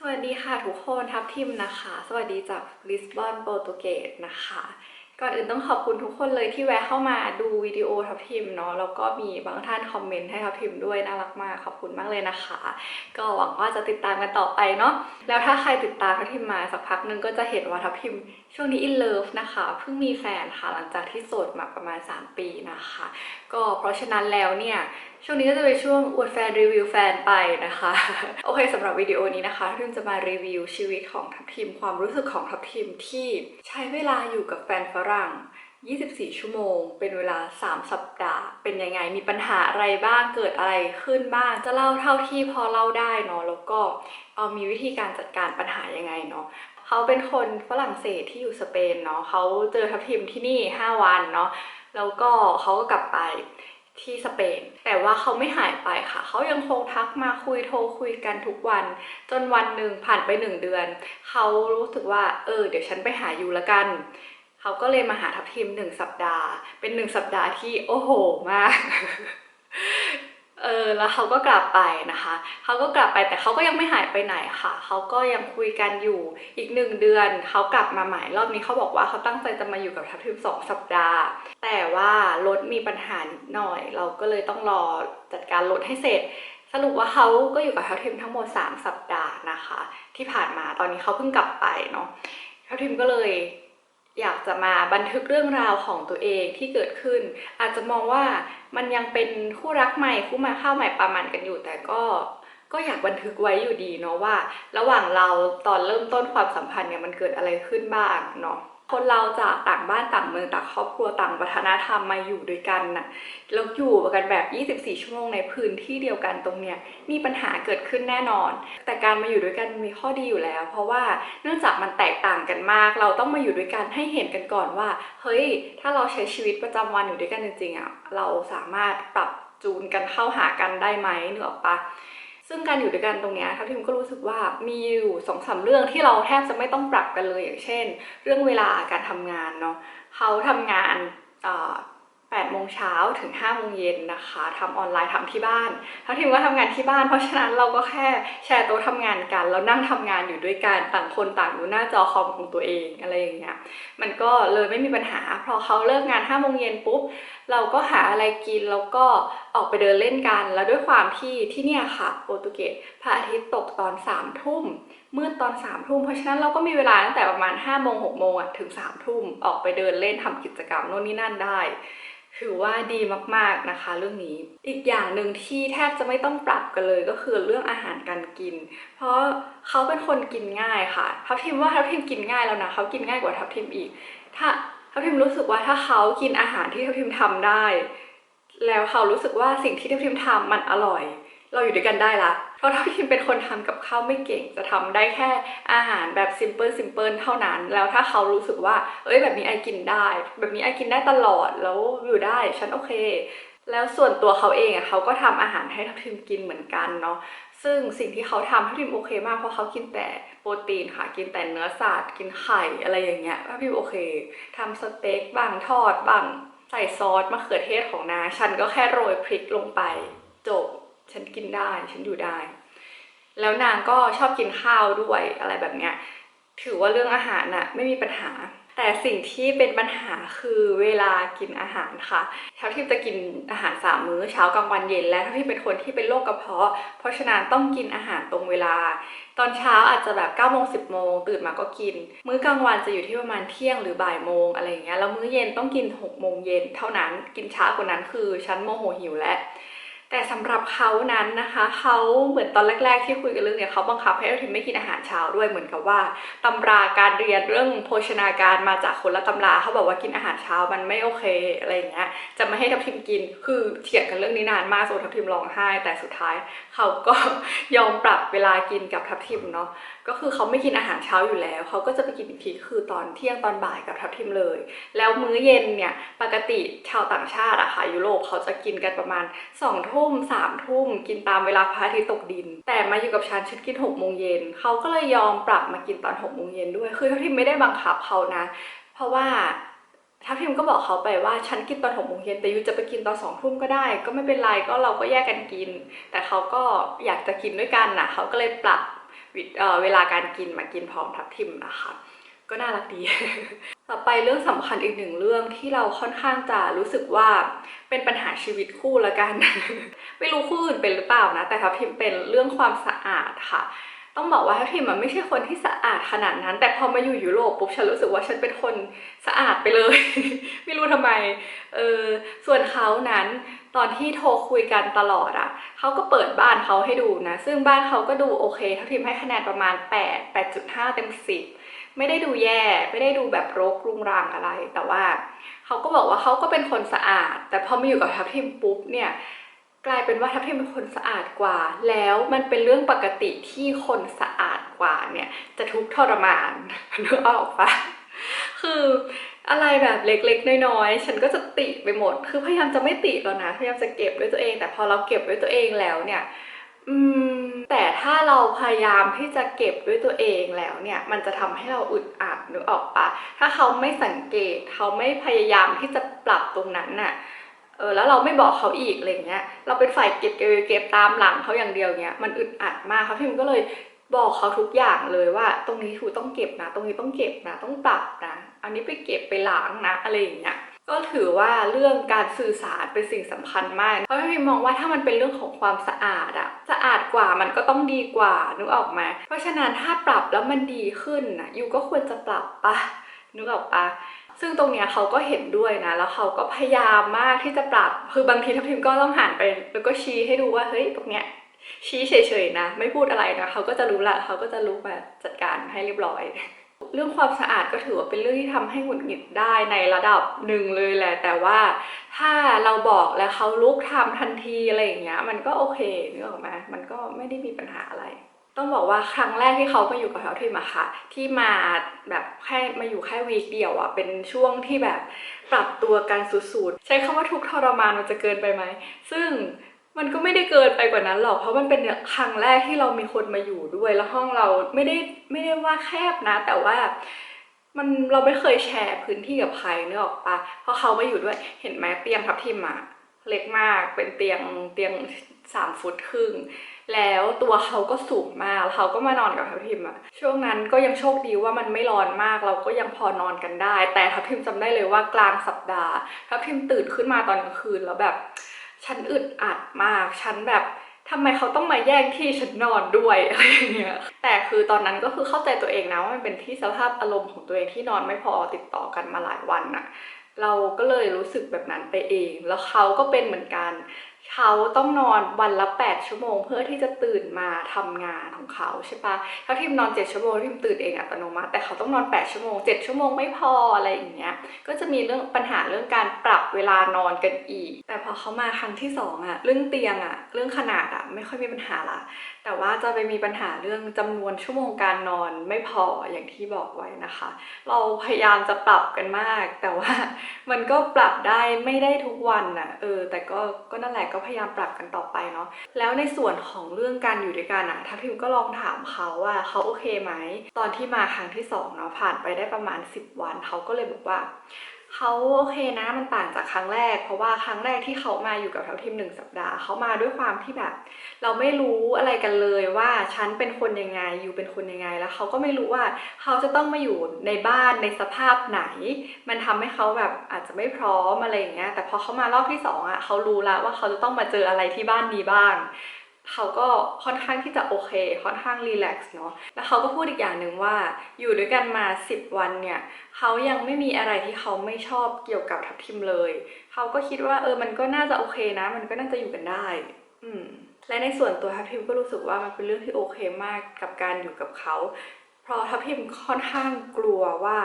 สวัสดีค่ะทุกคนทับทิมนะคะ สวัสดีจากลิสบอนโปรตุเกสนะคะ ก่อนอื่นต้องขอบคุณทุกคนเลยที่แวะเข้ามาดูวิดีโอทับทิมเนาะแล้วก็มีบางท่านคอมเมนต์ให้ทับทิมด้วยน่ารักมากขอบคุณมากเลยนะคะ ก็หวังว่าจะติดตามกันต่อไปเนาะแล้วถ้าใครติดตามทับทิมมาสักพักหนึงก็จะเห็นว่าทับทิมช่วงนี้อินเลิฟนะคะเพิ่งมีแฟนค่ะหลังจากที่โสดมาประมาณ 3 ปีนะคะ ก็เพราะฉะนั้นแล้วเนี่ยช่วงนี้ก็จะเป็นช่วงอวดแฟนรีวิวแฟนไปนะคะ โอเคสำหรับวิดีโอนี้นะคะทับทิมจะมารีวิวชีวิตของทับทิมความรู้สึกของทับทิมที่ใช้เวลาอยู่กับแฟนฝรง 24 ชั่วโมง เป็นเวลา 3 สัปดาห์ เป็นยังไง มีปัญหาอะไรบ้าง เกิดอะไรขึ้นบ้าง จะเล่าเท่าที่พอเล่าได้เนาะ แล้วก็เอามีวิธีการจัดการปัญหายังไงเนาะเขาเป็นคนฝรั่งเศสที่อยู่สเปนเนาะเขาเจอทับทิมที่นี่ 5 วันเนาะ แล้วก็เขาก็กลับไปที่สเปน แต่ว่าเขาไม่หายไปค่ะ เขายังคงทักมาคุยโทรคุยกันทุกวัน จนวันหนึ่งผ่านไปหนึ่งเดือน เขารู้สึกว่า เออ เดี๋ยวฉันไปหาอยู่ละกัน เขาก็เลยมาหาทัพทีมหนึ่งสัปดาห์ เป็นหนึ่งสัปดาห์ที่โอ้โหมาก เออแล้วเขาก็กลับไปนะคะ เขาก็กลับไปแต่เขาก็ยังไม่หายไปไหนค่ะ เขาก็ยังคุยกันอยู่อีกหนึ่งเดือน เขากลับมาใหม่รอบนี้เขาบอกว่าเขาตั้งใจจะมาอยู่กับทัพทีมสองสัปดาห์ แต่ว่ารถมีปัญหาหน่อย เราก็เลยต้องรอจัดการรถให้เสร็จสรุปว่าเขาก็อยู่กับทัพทีมทั้งหมด 3 สัปดาห์นะคะ ที่ผ่านมาตอนนี้เขาเพิ่งกลับไปเนาะทัพทีมก็เลย อยากจะมาบันทึกเรื่องราวของตัวเองที่เกิดขึ้น อาจจะมองว่ามันยังเป็นคู่รักใหม่คู่มาเข้าใหม่ประมาณกันอยู่ แต่ก็ก็อยากบันทึกไว้อยู่ดีเนาะว่า ระหว่างเราตอนเริ่มต้นความสัมพันธ์เนี่ยมันเกิดอะไรขึ้นบ้างเนาะ คนเราจากต่างบ้านต่างเมืองต่างครอบครัวต่างวัฒนธรรมมาอยู่ด้วยกันน่ะแล้วอยู่กันแบบ 24 ชั่วโมงในพื้นที่เดียวกันตรงเนี้ยมีปัญหาเกิดขึ้นแน่นอน แต่การมาอยู่ด้วยกันมีข้อดีอยู่แล้ว เพราะว่าเนื่องจากมันแตกต่างกันมาก เราต้องมาอยู่ด้วยกันให้เห็นกันก่อนว่า เฮ้ย ถ้าเราใช้ชีวิตประจำวันอยู่ด้วยกันจริงๆอะเราสามารถปรับจูนกันเข้าหากันได้ไหมนึกออกปะ ซึ่งการอยู่ด้วยกันตรงนี้ทัพทิมก็รู้สึกว่ามีอยู่สองสามเรื่องที่เราแทบจะไม่ต้องปรับกันเลยอย่างเช่น เรื่องเวลาการทำงานเนาะเขาทำงาน แปดโมงเช้าถึง5้าโมงเย็นนะคะทำออนไลน์ทำที่บ้านทัพทิมก็ทำงานที่บ้าน เพราะฉะนั้นเราก็แค่แชร์โต๊ะทำงานกัน แล้วนั่งทำงานอยู่ด้วยกันต่างคนต่างอยู่หน้าจอคอมของตัวเองอะไรอย่างเงี้ยมันก็เลยไม่มีปัญหา พอเขาเลิกงาน5้าโมงเย็นปุ๊บเราก็หาอะไรกินแล้วก็ออกไปเดินเล่นกัน แล้วด้วยความที่ที่เนี่ยค่ะโปรตุเกสพระอาทิตย์ตกตอน3ามทุ่มมืดตอน3ามทุ่มเพราะฉะนั้นเราก็มีเวลาตั้งแต่ประมาณ5้าโมงหกโมงถึง3ามทุ่มออกไปเดินเล่นทำกิจกรรมโน่นนี่นั่นได้ ถือว่าดีมากๆนะคะเรื่องนี้ อีกอย่างหนึ่งที่แทบจะไม่ต้องปรับกันเลยก็คือเรื่องอาหารการกิน เพราะเขาเป็นคนกินง่ายค่ะทัพทิมว่าทัพทิมกินง่ายแล้วนะเขากินง่ายกว่าทัพทิมอีก ถ้าทัพทิมรู้สึกว่าถ้าเขากินอาหารที่ทัพทิมทำได้ แล้วเขารู้สึกว่าสิ่งที่ทัพทิมทำมันอร่อย เราอยู่ด้วยกันได้ละเพราะทัพทิมเป็นคนทำกับข้าวไม่เก่ง จะทำได้แค่อาหารแบบซิมเพิลซิมเพิลเท่านั้น แล้วถ้าเขารู้สึกว่า เอ้ยแบบนี้ไอกินได้ แบบนี้ไอกินได้ตลอดแล้วอยู่ได้ฉันโอเค แล้วส่วนตัวเขาเองอะเขาก็ทำอาหารให้ทัพทิมกินเหมือนกันเนาะซึ่งสิ่งที่เขาทำทัพทิมโอเคมากเพราะเขากินแต่โปรตีนค่ะกินแต่เนื้อสัตว์กินไข่อะไรอย่างเงี้ยทัพทิมโอเคทำสเต็กบ้างทอดบ้างใส่ซอสมะเขือเทศของนาฉันก็แค่โรยพริกลงไปจบ ฉันกินได้ฉันอยู่ได้ แล้วนางก็ชอบกินข้าวด้วยอะไรแบบเนี้ยถือว่าเรื่องอาหารน่ะไม่มีปัญหา แต่สิ่งที่เป็นปัญหาคือเวลากินอาหารค่ะเทัพทิมจะกินอาหารสามมื้อเช้ากลางวันเย็นและทัพทิมเป็นคนที่เป็นโรคกระเพาะ เพราะฉะนั้นต้องกินอาหารตรงเวลา ตอนเช้าอาจจะแบบ9ก้าโมงสิบโมงตื่นมาก็กิน มื้อกลางวันจะอยู่ที่ประมาณเที่ยงหรือบ่ายโมงอะไรอย่างเงี้ยแล้วมื้อเย็นต้องกิน6กโมงเย็นเท่านั้นกินช้ากว่านั้นคือฉันโมโหหิวแล้ว แต่สำหรับเขานั้นนะคะเขาเหมือนตอนแรก ๆ ที่คุยกันเรื่องเนี่ยเขาบังคับให้เราทิมไม่กินอาหารเช้าด้วยเหมือนกับว่าตำราการเรียนเรื่องโภชนาการมาจากคนละตำราเขาบอกว่ากินอาหารเช้ามันไม่โอเคอะไรอย่างเงี้ยจะไม่ให้ทัพทิมกินคือเถียงกันเรื่องนี้นานมากจนทัพทิมร้องไห้ แต่สุดท้ายเขาก็ยอมปรับเวลากินกับทัพทิมเนาะ ก็คือเขาไม่กินอาหารเช้าอยู่แล้ว เขาก็จะไปกินอีกทีคือตอนเที่ยงตอนบ่ายกับทัพทิมเลย แล้วมื้อเย็นเนี่ยปกติชาวต่างชาติอะค่ะยุโรปเขาจะกินกันประมาณ2องทุ่มสามทุ่มกินตามเวลาพระอาทิตย์ตกดิน แต่มาอยู่กับฉันฉันกินหกโมงเย็นเขาก็เลยยอมปรับมากินตอนหกโมงเย็นด้วยคือทัพทิมไม่ได้บังคับเขานะ เพราะว่าทัพทิมก็บอกเขาไปว่าฉันกินตอนหกโมงเย็นแต่ยูจะไปกินตอนสองทุ่มก็ได้ ก็ไม่เป็นไรก็เราก็แยกกันกิน แต่เขาก็อยากจะกินด้วยกันนะเขาก็เลยปรับ เเวลาการกินมากินพร้อมทับทิมนะคะ ก็น่ารักดี ต่อไปเรื่องสำคัญอีกหนึ่งเรื่องที่เราค่อนข้างจะรู้สึกว่าเป็นปัญหาชีวิตคู่ละกัน ไม่รู้คู่อื่นเป็นหรือเปล่านะ แต่ทับทิมเป็นเรื่องความสะอาดค่ะต้องบอกว่าทัพทิมมันไม่ใช่คนที่สะอาดขนาดนั้น แต่พอมาอยู่ยุโรปปุ๊บฉันรู้สึกว่าฉันเป็นคนสะอาดไปเลย ไม่รู้ทำไมเออส่วนเขานั้น ตอนที่โทรคุยกันตลอดอะ่ะเขาก็เปิดบ้านเขาให้ดูนะ ซึ่งบ้านเขาก็ดูโอเคทัพทิมให้คะแนนประมาณ 8 8.5 เต็ม 10 ไม่ได้ดูแย่ ไม่ได้ดูแบบรกรุงรังอะไร แต่ว่าเขาก็บอกว่าเขาก็เป็นคนสะอาด แต่พอมาอยู่กับทัพทิมปุ๊บเนี่ยกลายเป็นว่าทัพทิมเป็นคนสะอาดกว่า แล้วมันเป็นเรื่องปกติที่คนสะอาดกว่าเนี่ยจะทุกข์ทรมานนึกออกปะคือ อะไรแบบเล็กๆ น้อยๆ ฉันก็จะติไปหมด คือพยายามจะไม่ติแล้วนะ พยายามจะเก็บด้วยตัวเอง แต่พอเราเก็บด้วยตัวเองแล้วเนี่ยอืมแต่ถ้าเราพยายามที่จะเก็บด้วยตัวเองแล้วเนี่ย มันจะทำให้เราอึดอัดนึกออกปะถ้าเขาไม่สังเกต เขาไม่พยายามที่จะปรับตรงนั้นน่ะ เออแล้วเราไม่บอกเขาอีกอะไรเงี้ย เราเป็นฝ่ายเก็บเก็บเก็บตามหลังเขาอย่างเดียวเงี้ย มันอึดอัดมากครับพิมก็เลยบอกเขาทุกอย่างเลยว่า ตรงนี้ถูต้องเก็บนะ ตรงนี้ต้องเก็บนะ ต้องปรับนะ อันนี้ไปเก็บไปล้างนะอะไรอย่างเงี้ยก็ถือว่าเรื่องการสื่อสารเป็นสิ่งสำคัญมาก เพราะพิมมองว่าถ้ามันเป็นเรื่องของความสะอาดอะสะอาดกว่ามันก็ต้องดีกว่านึกออกไหมเพราะฉะนั้นถ้าปรับแล้วมันดีขึ้นนะยูก็ควรจะปรับปะนึกออกปะซึ่งตรงเนี้ยเขาก็เห็นด้วยนะ แล้วเขาก็พยายามมากที่จะปรับ คือบางทีทัพทิมก็ต้องหันไป แล้วก็ชี้ให้ดูว่าเฮ้ยตรงเนี้ยชี้เฉยๆนะ ไม่พูดอะไรนะเขาก็จะรู้ละเขาก็จะรู้มาจัดการให้เรียบร้อย เรื่องความสะอาดก็ถือว่าเป็นเรื่องที่ทำให้หงุดหงิดได้ในระดับหนึ่งเลยแหละ แต่ว่าถ้าเราบอกแล้วเขาลุกทำทันทีอะไรอย่างเงี้ย มันก็โอเคนึกออกไหมมันก็ไม่ได้มีปัญหาอะไร ต้องบอกว่าครั้งแรกที่เขามาอยู่กับแถวทิมอะค่ะ ที่มาแบบแค่มาอยู่แค่วีคเดียวอะเป็นช่วงที่แบบปรับตัวกันสุดๆใช้คำว่าทุกทรมานมันจะเกินไปไหมซึ่ง มันก็ไม่ได้เกินไปกว่านั้นหรอก เพราะมันเป็นครั้งแรกที่เรามีคนมาอยู่ด้วย แล้วห้องเราไม่ได้ไม่ได้ว่าแคบนะ แต่ว่ามันเราไม่เคยแชร์พื้นที่กับใครเนื้อออกปะเพราะเขามาอยู่ด้วย เห็นไหมเตียงทับทิมอะเล็กมาก เป็นเตียงเตียงสามฟุตครึ่ง แล้วตัวเขาก็สูงมาก เขาก็มานอนกับทัพทิมอะช่วงนั้นก็ยังโชคดีว่ามันไม่ร้อนมาก เราก็ยังพอนอนกันได้ แต่ทัพทิมจำได้เลยว่ากลางสัปดาห์ทัพทิมตื่นขึ้นมาตอนกลางคืนแล้วแบบ ฉันอึดอัดมาก ฉันแบบทำไมเขาต้องมาแย่งที่ฉันนอนด้วยอะไรอย่างเงี้ย แต่คือตอนนั้นก็คือเข้าใจตัวเองนะว่ามันเป็นที่สภาพอารมณ์ของตัวเองที่นอนไม่พอติดต่อกันมาหลายวันน่ะเราก็เลยรู้สึกแบบนั้นไปเอง แล้วเขาก็เป็นเหมือนกัน เขาต้องนอนวันละ 8 ชั่วโมง เพื่อที่จะตื่นมาทำงานของเขาใช่ปะถ้าทิมนอน 7 ชั่วโมงทิมตื่นเองอัตโนมัติ แต่เขาต้องนอน 8 ชั่วโมง 7 ชั่วโมงไม่พออะไรอย่างเงี้ย ก็จะมีเรื่องปัญหาเรื่องการปรับเวลานอนกันอีก แต่พอเขามาครั้งที่สองอะเรื่องเตียงอะเรื่องขนาดอะไม่ค่อยมีปัญหาละ แต่ว่าจะไปมีปัญหาเรื่องจำนวนชั่วโมงการนอนไม่พออย่างที่บอกไว้นะคะ เราพยายามจะปรับกันมาก แต่ว่ามันก็ปรับได้ไม่ได้ทุกวันน่ะ เออ แต่ก็ก็นั่นแหละก็พยายามปรับกันต่อไปเนาะแล้วในส่วนของเรื่องการอยู่ด้วยกันอะทัพทิมก็ลองถามเขาว่าเขาโอเคไหม ตอนที่มาครั้งที่สองเนาะผ่านไปได้ประมาณ 10 วันเขาก็เลยบอกว่า เขาโอเคนะมันต่างจากครั้งแรก เพราะว่าครั้งแรกที่เขามาอยู่กับแถวทีมหนึ่งสัปดาห์เขามาด้วยความที่แบบ เราไม่รู้อะไรกันเลยว่าฉันเป็นคนยังไงอยู่เป็นคนยังไงแล้วเขาก็ไม่รู้ว่าเขาจะต้องมาอยู่ในบ้านในสภาพไหน มันทำให้เขาแบบอาจจะไม่พร้อมอะไรอย่างเงี้ยแต่พอเขามารอบที่สองอะเขารู้แล้วว่าเขาจะต้องมาเจออะไรที่บ้านนี้บ้าง เขาก็ค่อนข้างที่จะโอเค ค่อนข้างรีแลกซ์เนาะแล้วเขาก็พูดอีกอย่างหนึ่งว่า อยู่ด้วยกันมา 10 วันเนี่ยเขายังไม่มีอะไรที่เขาไม่ชอบเกี่ยวกับทัพทิมเลย เขาก็คิดว่าเออมันก็น่าจะโอเคนะ มันก็น่าจะอยู่กันได้ อืมและในส่วนตัวทัพทิมก็รู้สึกว่ามันเป็นเรื่องที่โอเคมากกับการอยู่กับเขา เพราะทัพทิมค่อนข้างกลัวว่า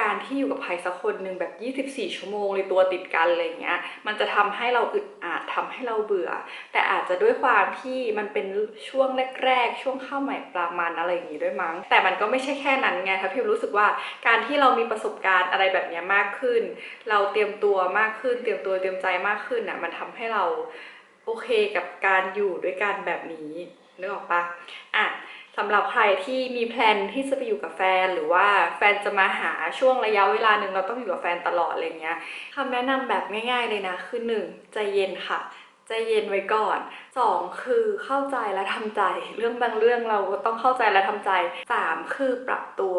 การที่อยู่กับใครสักคนหนึ่งแบบ 24 ชั่วโมงเลยตัวติดกันอะไรเงี้ย มันจะทำให้เราอึดอัดทำให้เราเบื่อ แต่อาจจะด้วยความที่มันเป็นช่วงแรก ๆ ช่วงเข้าใหม่ปลามันอะไรอย่างงี้ด้วยมั้ง แต่มันก็ไม่ใช่แค่นั้นไงทัพทิมรู้สึกว่าการที่เรามีประสบการณ์อะไรแบบเนี้ยมากขึ้น เราเตรียมตัวมากขึ้น เตรียมตัวเตรียมใจมากขึ้นอะมันทำให้เราโอเคกับการอยู่ด้วยกันแบบนี้นึกออกปะอะ สำหรับใครที่มีแพลนที่จะไปอยู่กับแฟน หรือว่าแฟนจะมาหาช่วงระยะเวลาหนึ่งเราต้องอยู่กับแฟนตลอดอะไรเงี้ยคำแนะนำแบบง่าย ๆเลยนะคือหนึ่งใจเย็นค่ะ ใจเย็นไว้ก่อนสองคือเข้าใจและทำใจ เรื่องบางเรื่องเราต้องเข้าใจและทำใจสามคือปรับตัว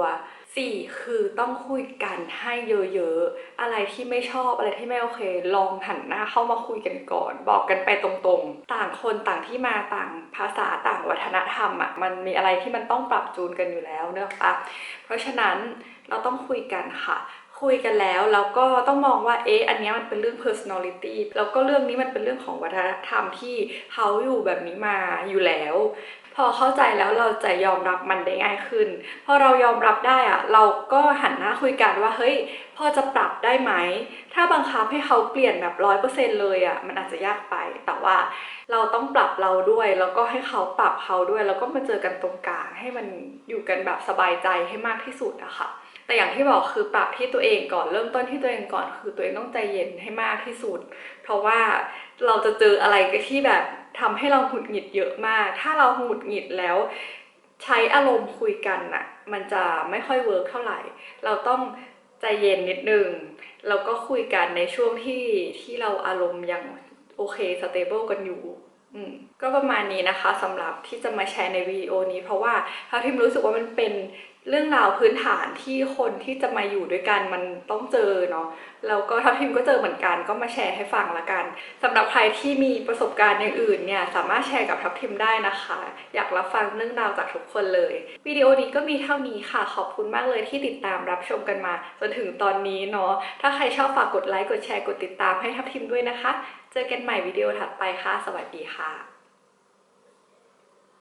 สี่คือต้องคุยกันให้เยอะๆ อะไรที่ไม่ชอบอะไรที่ไม่โอเค ลองหันหน้าเข้ามาคุยกันก่อน บอกกันไปตรงๆ ต่างคนต่างที่มาต่างภาษาต่างวัฒนธรรมอะมันมีอะไรที่มันต้องปรับจูนกันอยู่แล้วเนอะปะเพราะฉะนั้นเราต้องคุยกันค่ะ คุยกันแล้วแล้วก็ต้องมองว่าเอ๊ะอันนี้มันเป็นเรื่อง personality แล้วก็เรื่องนี้มันเป็นเรื่องของวัฒนธรรมที่เขาอยู่แบบนี้มาอยู่แล้ว พอเข้าใจแล้วเราจะยอมรับมันได้ง่ายขึ้น พอเรายอมรับได้อะเราก็หันหน้าคุยกันว่าเฮ้ยพอจะปรับได้ไหม ถ้าบังคับให้เขาเปลี่ยนแบบร้อยเปอร์เซ็นเลยอะมันอาจจะยากไป แต่ว่าเราต้องปรับเราด้วย แล้วก็ให้เขาปรับเขาด้วย แล้วก็มาเจอกันตรงกลางให้มันอยู่กันแบบสบายใจให้มากที่สุดอะค่ะ แต่อย่างที่บอกคือปรับที่ตัวเองก่อนเริ่มต้นที่ตัวเองก่อนคือตัวเองต้องใจเย็นให้มากที่สุด เพราะว่าเราจะเจออะไรที่แบบทำให้เราหงุดหงิดเยอะมาก ถ้าเราหงุดหงิดแล้ว ใช้อารมณ์คุยกันน่ะ มันจะไม่ค่อยเวิร์กเท่าไหร่ เราต้องใจเย็นนิดนึงแล้วก็คุยกันในช่วงที่ที่เราอารมณ์ยังโอเคสเตเบิลกันอยู่ก็ประมาณนี้นะคะสำหรับที่จะมาแชร์ในวิดีโอนี้ เพราะว่าทัพทิมรู้สึกว่ามันเป็น เรื่องราวพื้นฐานที่คนที่จะมาอยู่ด้วยกันมันต้องเจอเนาะแล้วก็ทัพทิมก็เจอเหมือนกันก็มาแชร์ให้ฟังละกันสำหรับใครที่มีประสบการณ์อย่างอื่นเนี่ยสามารถแชร์กับทัพทิมได้นะคะ อยากรับฟังเรื่องราวจากทุกคนเลยวิดีโอนี้ก็มีเท่านี้ค่ะ ขอบคุณมากเลยที่ติดตามรับชมกันมา จนถึงตอนนี้เนาะถ้าใครชอบฝากกดไลค์กดแชร์กดติดตามให้ทัพทิมด้วยนะคะ เจอกันใหม่วิดีโอถัดไปค่ะ สวัสดีค่ะ